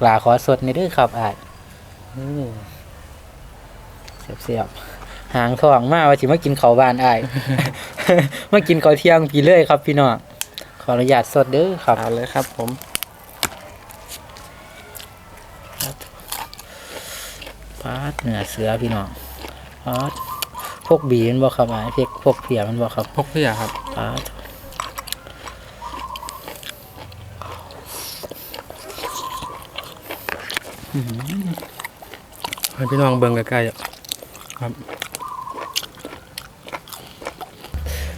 กลาขอสดนี่เด้วยครับอ้ายอืมเสียบๆหางทองมาว่าสิมากินข้าวบ้านอ้ายมากินข้าวเที่ยงพี่เลยครับพี่น้องขออนุญาตสดเด้อครับเอาเลยครับ ผมปาดเนื้อเสือพี่น้องปาดพวกบีมันบ่ครับอ้ายพวกพวกเพียมันบ่ครับพกเพื่อครับปาด ให้พี่น้องเบิ่งใกล้ๆอะครับ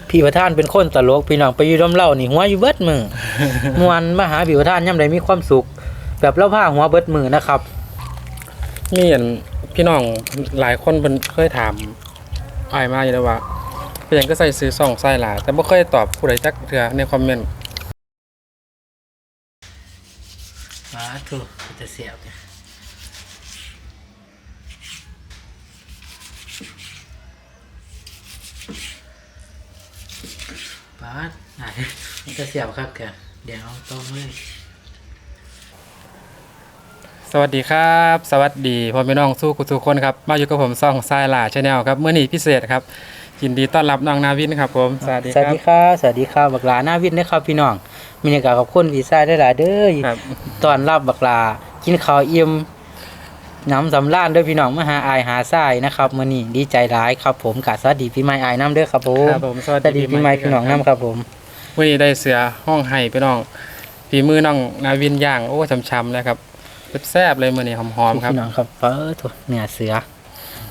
พี่ประธานเป็นคนตลกพี่น้องไปอยู่ร่มเล่านี่หัวอยู่เบิดมือมวนมาหาพี่ประธานย่ำใดมีความสุข แบบเล่าผ้าหัวเบิดมือนะครับมีอันพี่น้องหลายคนเพิ่นเคยถามอ้ายมาอยู่แล้วว่าเป็นหยังก็ใส่ซื้อซ่องใส่หลายแต่บ่เคยตอบผู้ใดจักเทื่อในคอมเมนต์ปาดถูจะเสีย บปาดไหนมันจะเสียบครับแกเดี๋ยวเอาต้องเลยสวัสดีครับ สวัสดีพ่อแม่น้องสู้กุทุกคนครับมาอยู่กับผมซ่องทรายหลาชาแนลครับเมื่อนี้พิเศษครับยินดีต้อนรับน้องนาวินครับผมสวัสดีสควัสรับ ดีครับสวัสดีครับบักหลาหน้าวิทย์นะครับพี่น้องมีอากาศขอบคุณวีซ่าได้หลายเด้อครับ ตอนรับบักลากินข้าวอิ่ม น้ำสำราญด้วยพี่น้องมาหาอายหาทรายนะครับมื้อนี้ดีใจหลายครับผมกาสวัสดีพี่ไม้อายน้ำเด้อครับผมครับผมสสวัวัสสดีดีพี่ไม้พี่น้องน้ำครับผมวันนี้ได้เสือห้องไห้พี่น้องฝีมือน้องนาวินย่างโอ้ช้ำๆเลยครับแซ่บๆเลยมื้อนี้หอมๆครับพี่น้องครับเปิดถั่วเนื้อเสือ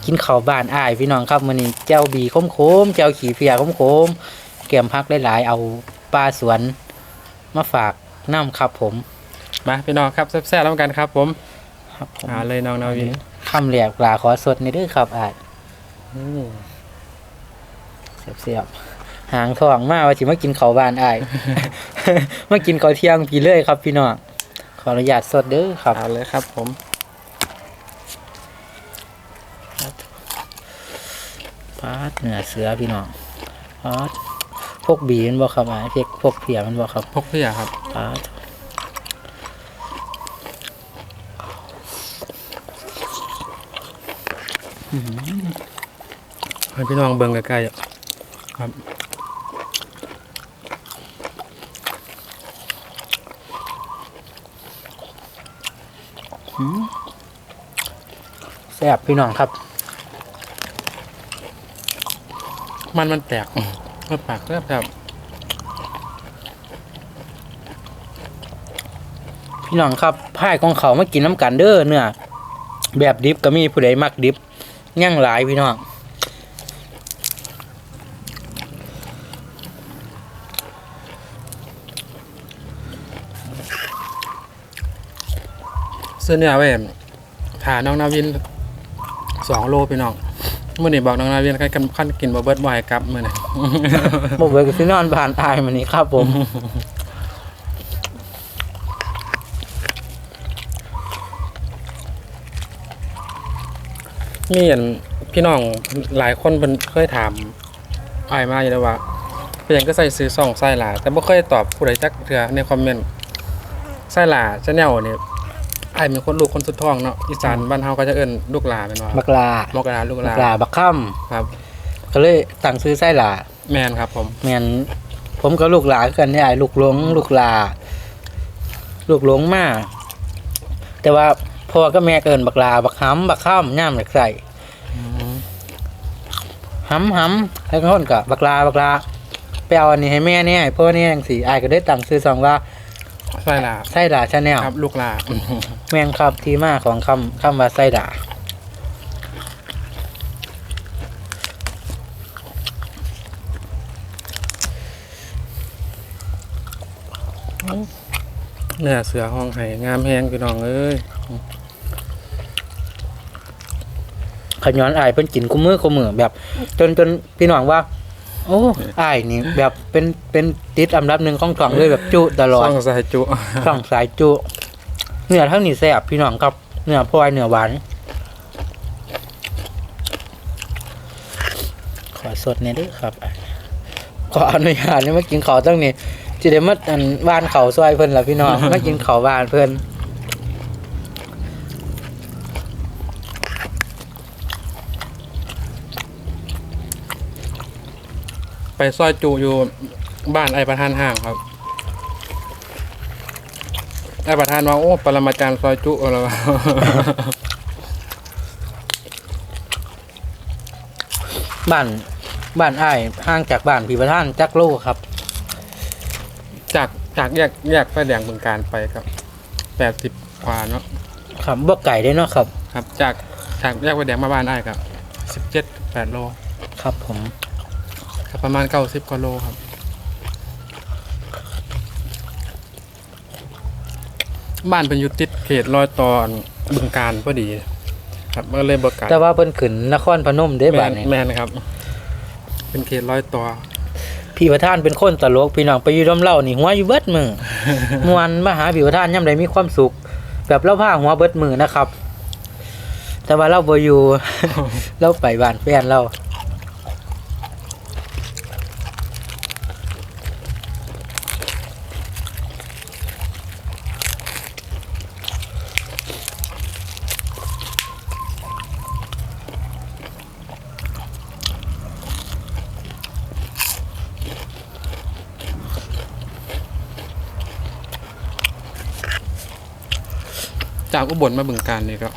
กินข้าวบ้านอายพี่น้องครับมื้อนี้แจ่วบีขมๆแจ่วขี้เพียขมๆแกมพักหลายๆเอาปลาสวนมาฝากน้ำครับผมมาพี่น้องครับแซ่บๆแล้วกันครับผม ครับผมหาเลยน้องนาวินคำแหลกปลาขอสดนี่เด้วยครับอายเสียบๆหางทองมาว่าสิมากินข้าวบ้านอายมากินข้าวเที่ยงพี่เลยครับพี่น้องขออนุญาตสดเด้อครับเอาเลยครับ ผมปาดเนื้อเสือพี่น้องปาดพวกบีมันบ่ครับอายพวกพวกเพียมันบ่ครับพกเพื่อครับปาด ให้พี่น้องเบิ่งใกล้ๆอะครับแซ่บพี่น้องครับ มันมันแตกมันปากแซ่บครับ พี่น้องครับพายของเขามากินน้ำกันเด้อเนื้อแบบดิบก็มีผู้ใดมักดิบ ย่างหลายพี่น้องเสื้อเนี่ยเว้ยถาน้องนาวินสองโลพี่น้องเมื่อนี้บอกน้องนาวินขั้นขั้นกินบ่เบิดบ่อยกลับมื่อนี้บอกเบิกสินอนผ่านอายมันนี้ครับผม มีอันพี่น้องหลายคนเพิ่นเคยถามอ้ายมาอยู่แล้วว่าเป็นหยังก็ใส่ซื้อซ่องใส่หลายแต่บ่เคยตอบผู้ใดจักเทื่อในคอมเมนต์ใส่หลาชาแนลนี่อ้ายมีคนลูกคนสุดท้องเนาะอีสานบ้านเฮาก็จะเอิ้นลูกหลาแม่นบ่คบัรับกลามกราลูกหบัลากลาบักค่ครับำก็เลยตั้งซื้อไส้หลาแม่นครับผม แม่นผมก็ลูกหลาคือกันเนี่ยลูกหลงลูกหลา ลูกหลงมาแต่ว่า พ่อก็แม่เกินบักลาบักห้ำบักข้ามย่ามเหล็กใส่ห้ำห้ำแล้วก็คนกับบักลาบักลาไปเอาอันนี้ให้แม่เนี่ยให้พ่อเนี่ยจังสีอายก็ได้ตั้งซื้อซองว่าใส่หลาไส้หลาชาแนลครับ ลูกหลาแม่งครับที่มาของคำคำว่าไส้ด่า เนื้อเสือห้องไห้งามแฮงพี่น้องเอ้ยขย้อนอายเพิ่นกินคู่มือคู่มือแบบ จนจนพี่น้องว่า โอ้อายนี่แบบเป็นเป็นติดอันดับหนึ่งของท้องเลยแบบจุตลอดซ่องใส่จุท้องสายจุเนื้อเท่านี้แซ่บพี่น้องครับเนื้อพลอยเนื้อหวานขอสดเนี่อยเด้วยครับขออนุญาตนี่มากินข้าวตั้งนี้ จิได้มาอันบ้านเขาซอยเพิ่นละพี่น้อง มากินเขาวบ้านเพิ่นไปซอยจูอยู่บ้านไอประธานห้างครับ ไอประธานว่าโอ้ปรมาจารย์ซอยจูอะไรวะ บ้านบ้านไอ้ห้างจากบ้านพี่ประทานจักโลครับ จากจากแยกแยกไฟแดงบึงการไปครับแปดสิบกว่าเนาะครับบ่ไก่ได้เนาะครับ ครับ จากจากแยกไฟแดงมาบ้านได้ครับสิบเจ็ดแปดโลครับผมครับประมาณเก้าสิบกว่าโลครับ บ้านเป็นอยู่ติดเขตรอยต่อบึงการพอดี ครับก็เลยบอกกันแต่ว่าเพิ่นขึ้นนครพนมเด้แมบ้านนนี้ แมนครับ เป็นเขตรอยต่อ พี่ประธานเป็นคนตลกพี่น้องไปอยู่ดมเล่านี่หัวอยู่เบิดมือมวนมาหาพี่ประธานย่ำใดมีความสุข แบบเล่าผ้าหัวเบิดมือนะครับ แต่ว่าเราบ่อยู่ เราไปบ้านแฟนเรา จากอุบลมาบึงการนี่ก็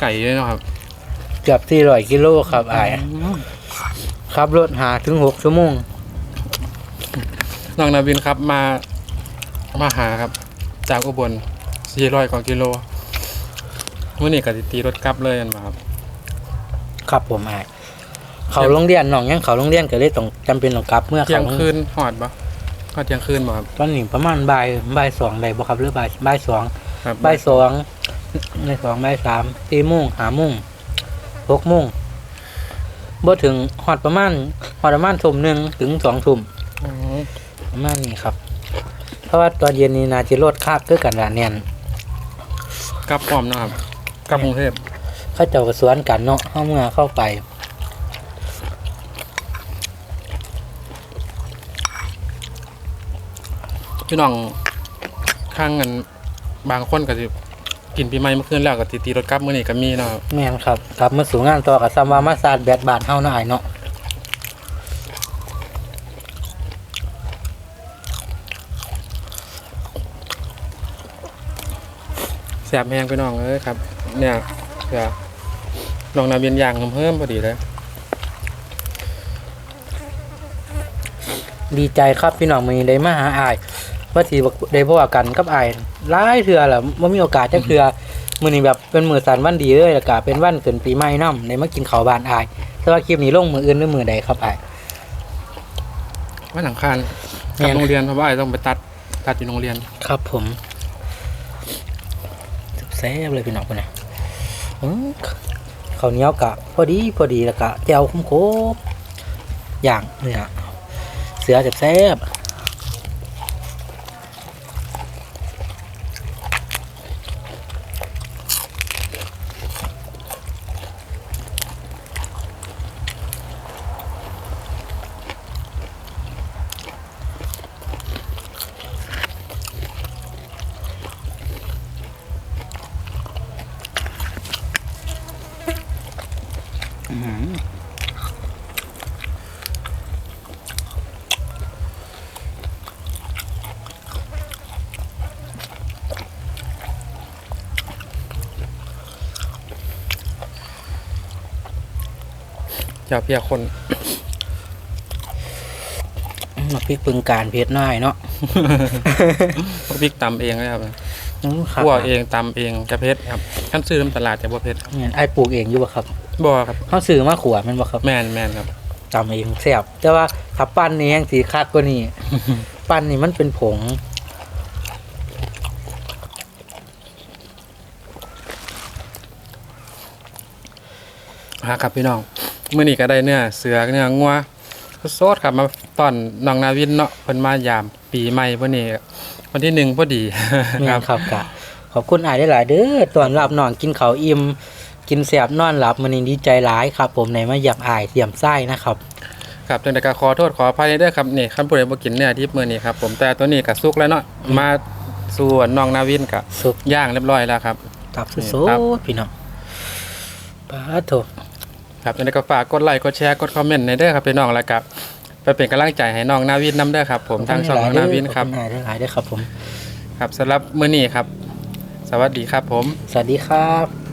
ไก่เลยเนาะครับเกือบ400กิโลครับอ้ายขับรถหาถึง6ชั่วโมงน้องนาวินครับมามาหาครับ จากอุบลสี่ร้อยกว่ากิโลวันนี้ก็สิตีรถกลับเลยกันมาครับครับผมอ้ายเขาโรงเรียนน้องยังเขาโรงเรียนก็เลยต้องจำเป็นต้องกลับเมื่อเที่ยเขางคืนหอดปะหอดเที่ยงคืนบ่ครับตอนนี้ประมาณบ่ายบ่ายสองได้บ่ครับหรือบ่ายบ่ายสอง ครับบ่ายสองในสองบ่ายสามสี่โมงห้าโมงหกโมงบ่ถึงฮอดประมาณฮอดประมาณทุ่มหนึ่งถึงสองทุ่มอ๋อประมาณนี้ครับ เพราะว่าตอนเย็นนี้นาจิรถคาบคือกันละเนียนกลับพร้อมเนาะครับกลับกรุงเทพเขาเจ้าก็สวนกันเนาะเฮาเมื่อเข้าไป พี่น้องข้างกัน บางคนก็สิกินปีใหม่เมื่อคืนแล้วก็สิตีรถกลับมื้อนี้ก็มีเนาะครับแม่นครับกลับมาสู่งานต่อกับซัมว่ามาซาดแบดบาทเฮาเนาะอ้ายเนาะแซ่บแห้งพี่น้องเอ้ยครับ เนี่ยเดี๋ยวน้องนาวินย่างเพิ่มพอดีเลยดีใจครับพี่น้องมื้อนี้ได้มาหาอ้าย ว่าสิได้พบกันกับอ้ายหลายเทื่อแล้วบ่มีโอกาสจักเทื่อมื้อนี้แบบเป็นมื้อสันวันดีเลยแล้วก็เป็นวันขึ้นปีใหม่นำได้มากินข้าวบ้านอ้ายแต่ว่าคลิปนี้ลงมื้ออื่นหรือมื้อใดครับอ้ายว่าหลังคานแม่กลับนโรงเรียนเพราะว่าไอ้ต้องไปตัดตัดอยู่โรงเรียน ครับผมแซ่บเลยพี่น้องคนนี้อื้อข้าวเหนียวกะพอดีพอดีแล้วกะแจ่วคมโคบๆอย่างเนี่ยเสือแซ่บ จ้าเพียคนมาพริกปึงการเพชรน้อยเนาะพริกตำเองนะครับอื้อครับคั่วเองตำเองกระเพชรครับขั้นซื้อน้ำตลาดจะบ่เพชรเนี่ยไอ้ายปลูกเองอยู่บ่ครับบ่ครับเขาซื้อมาขวดแมันบ่ครับแมนแมนครับจำเองแซ่บแต่ว่าถ้าปั้นนี่ยังสีคักกว่านี้ปั้นนี่มันเป็นผงฮะครับพี่น้อง มื้อนี้ก็ได้เนื้อเสือเนื้องัวสดๆครับมาตอนน้องนาวินเนาะเพิ่นมายามปีใหม่มื้อนี้วันที่หนึ่งพอดีนี่ครับครับกะขอบคุณอายได้หลายๆเด้อตอนรับน้องกินข้าวอิ่มกินแสบนอนหลับมันนี่ดีใจหลายครับ ผมในมาหยับอายเสียมไส้นะครับครับจังได๋ก็ขอโทษขออภัยด้วยครับนี่คันผู้ใดบ่กินเนื้อดิบมื้อนี้ครับผมแต่ตัวนี้ก็สุกแล้วเนาะมาสู่น้องนาวินก็สุกย่างเรียบร้อยแล้วครับตับสุนี่ดครับๆพี่น้องปาโถ ครับจังได๋ก็ฝากกดไลค์กดแชร์กดคอมเมนต์ในเด้อครับพี่น้องแล้วก็ไปเป็นกำลังใจให้น้องนาวินน้ำเด้อครับ ผมทางช่องน้องนาวินครับขอณหลายๆเด้อครับผม ครับสำหรับมื้อนี้ครับ สวัสดีครับผม สวัสดีครับ